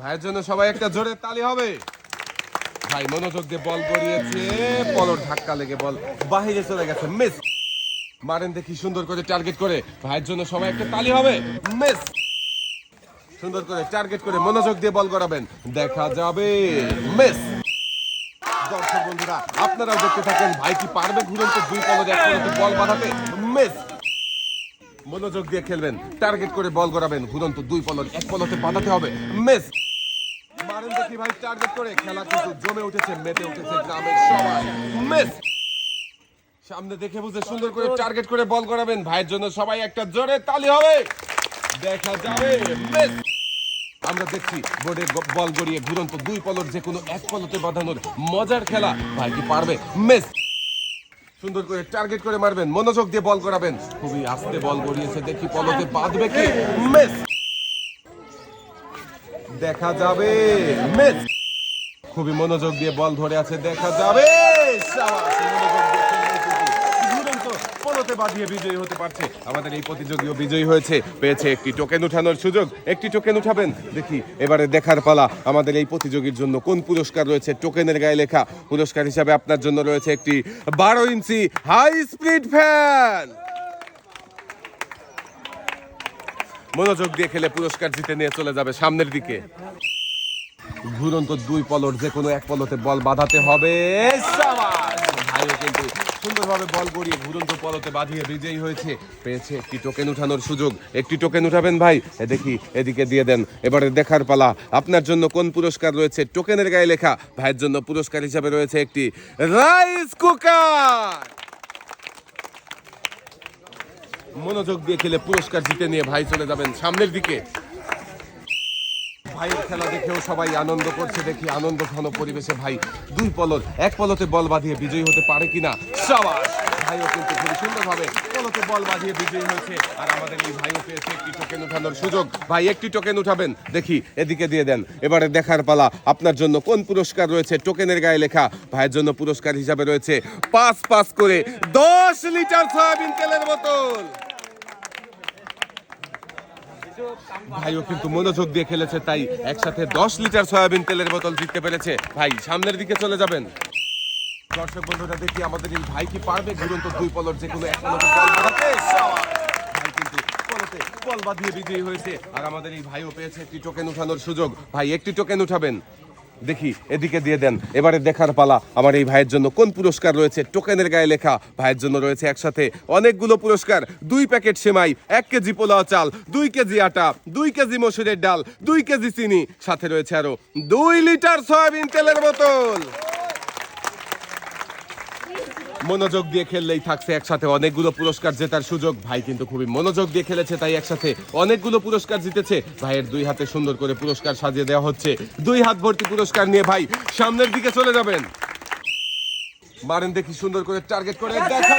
ভাইয়ের জন্য সবাই একটা জোরে তালি হবে। ভাই মনোযোগ দিয়ে বল গড়িয়েছে, পলর ধাক্কা লেগে বল বাহিরে চলে গেছে, মিস। মারেন দেখি সুন্দর করে টার্গেট করে, ভাইয়ের জন্য সবাই একটা তালি হবে, মিস। সুন্দর করে টার্গেট করে মনোযোগ দিয়ে বল করাবেন দেখা যাবে, মিস। দর্শক বন্ধুরা, আপনারাও দেখতে থাকেন, ভাই কি পারবে ঘুরন্ত দুই পলরে এক পলতে বল বাঁধাতে, মিস। মনোযোগ দিয়ে খেলবেন, টার্গেট করে বল করাবেন ঘুরন্ত দুই পলর এক পলতে বাঁধাতে হবে, মিস। দেখি ভাই? টার্গেট করে খেলা কিন্তু জমে উঠেছে মেতে উঠেছে গ্রামের সবাই। মিস! সামনে দেখে বুঝে সুন্দর করে টার্গেট করে বল করাবেন। ভাইয়ের জন্য সবাই একটা জোরে তালি হবে। দেখা যাবে। মিস! আমরা দেখছি বোর্ডে বল গড়িয়ে ঘুরন্ত দুই পলর যে কোনো এক পলতে বাঁধানোর মজার খেলা। ভাই কি পারবে? মিস! সুন্দর করে টার্গেট করে মারবেন। মনোযোগ দিয়ে বল করাবেন। খুবই আস্তে বল গড়িয়েছে। দেখি পলতে বাঁধবে কি? মিস! দেখা যাবে। মিস। খুবই মনোযোগ দিয়ে বল ধরে আছে, দেখা যাবে। বিজয়ী হতে পারছে। আমাদের এই প্রতিযোগীও বিজয়ী হয়েছে। পেয়েছে একটি টোকেন উঠানোর সুযোগ। একটি টোকেন উঠাবেন। দেখি, এবারে দেখার পালা। আমাদের এই প্রতিযোগীর জন্য কোন পুরস্কার রয়েছে? টোকেনের গায়ে লেখা পুরস্কার হিসাবে আপনার জন্য রয়েছে একটি বারো ইঞ্চি হাই স্পিড ফ্যান মনোযোগ দিয়ে খেলে পুরস্কার জিতে নিয়ে চলে যাবে সামনের দিকে। ঘুরন্ত দুই পলট যে কোনো এক পলতে বল বাঁধাতে হবে! ভাইও কিন্তু সুন্দরভাবে বল গড়িয়ে ঘুরন্ত পলতে বাঁধিয়ে বিজয়ী হয়েছে। পেয়েছে একটি টোকেন উঠানোর সুযোগ। একটি টোকেন উঠাবেন ভাই? এ দেখি, এদিকে দিয়ে দেন। এবারে দেখার পালা। আপনার জন্য কোন পুরস্কার রয়েছে? টোকেনের গায়ে লেখা। ভাইয়ের জন্য পুরস্কার হিসাবে রয়েছে একটি রাইস কুকার মনোযোগ দিয়ে খেলে পুরস্কার জিতে নিয়ে ভাই চলে যাবেন সামনের দিকে। ভাইয়ের খেলা দেখেও সবাই আনন্দ করছে, দেখি আনন্দ ঘন পরিবেশে ভাই দুই পলট এক পলতে বল বাঁধিয়ে বিজয়ী হতে পারে কিনা? সাবাস! ভাইও কিন্তু খুবই সুন্দরভাবে পলতে বল বাঁধিয়ে বিজয়ী হয়েছে। আর আমাদের এই ভাইও পেয়েছে একটি টোকেন উঠানোর সুযোগ। ভাই, একটি টোকেন উঠাবেন? দেখি, এদিকে দিয়ে দেন। এবারে দেখার পালা, আপনার জন্য কোন পুরস্কার রয়েছে? টোকেনের গায়ে লেখা, ভাইয়ের জন্য পুরস্কার হিসাবে রয়েছে পাঁচ পাঁচ করে দশ লিটার সয়াবিন তেলের বোতল। ভাইও কিন্তু মনোযোগ দিয়ে খেলেছে, তাই একসাথে দশ লিটার সয়াবিন তেলের বোতল জিততে পেরেছে। ভাই, সামনের দিকে চলে যাবেন। দর্শক বন্ধুরা, দেখি আমাদের এই ভাই কি পারবে? ঘুরন্ত দুই পলর যেগুলো এক বল বাঁধাতে। বিজয়ী হয়েছে। আর আমাদের এই ভাইও পেয়েছে একটি টোকেন উঠানোর সুযোগ। ভাই, একটি টোকেন উঠাবেন। দেখি, এদিকে দিয়ে দেন। এবারে দেখার পালা আমার এই ভাইয়ের জন্য। কোন পুরস্কার রয়েছে? টোকেনের গায়ে লেখা ভাইয়ের জন্য রয়েছে একসাথে অনেকগুলো পুরস্কার। দুই প্যাকেট সেমাই, এক কেজি পোলাও চাল, দুই কেজি আটা, দুই কেজি মসুরের ডাল, দুই কেজি চিনি। সাথে রয়েছে আরও দুই লিটার সয়াবিন তেলের বোতল। মনোযোগ দিয়ে খেললেই থাকছে একসাথে অনেকগুলো পুরস্কার জেতার সুযোগ। ভাই কিন্তু খুবই মনোযোগ দিয়ে খেলেছে, তাই একসাথে অনেকগুলো পুরস্কার জিতেছে। ভাইয়ের দুই হাতে সুন্দর করে পুরস্কার সাজিয়ে দেওয়া হচ্ছে। দুই হাত ভর্তি পুরস্কার নিয়ে ভাই সামনের দিকে চলে যাবেন। মারেন দেখি সুন্দর করে টার্গেট করে? দেখা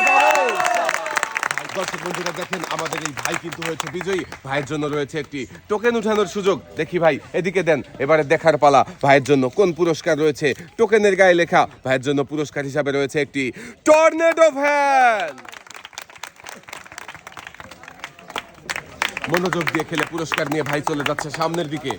দর্শক বন্ধুরা, দেখেন আমাদের এই ভাই কিন্তু হয়েছে বিজয়ী। ভাইয়ের জন্য রয়েছে একটি টোকেন উঠানোর সুযোগ। দেখি ভাই, এদিকে দেন, এবারে দেখার পালা। ভাইয়ের জন্য কোন পুরস্কার রয়েছে? টোকেনের গায়ে লেখা, ভাইয়ের জন্য পুরস্কার হিসাবে রয়েছে একটি টর্নেডো ভ্যান মনোযোগ দিয়ে খেলে পুরস্কার নিয়ে ভাই চলে যাচ্ছে সামনের দিকে।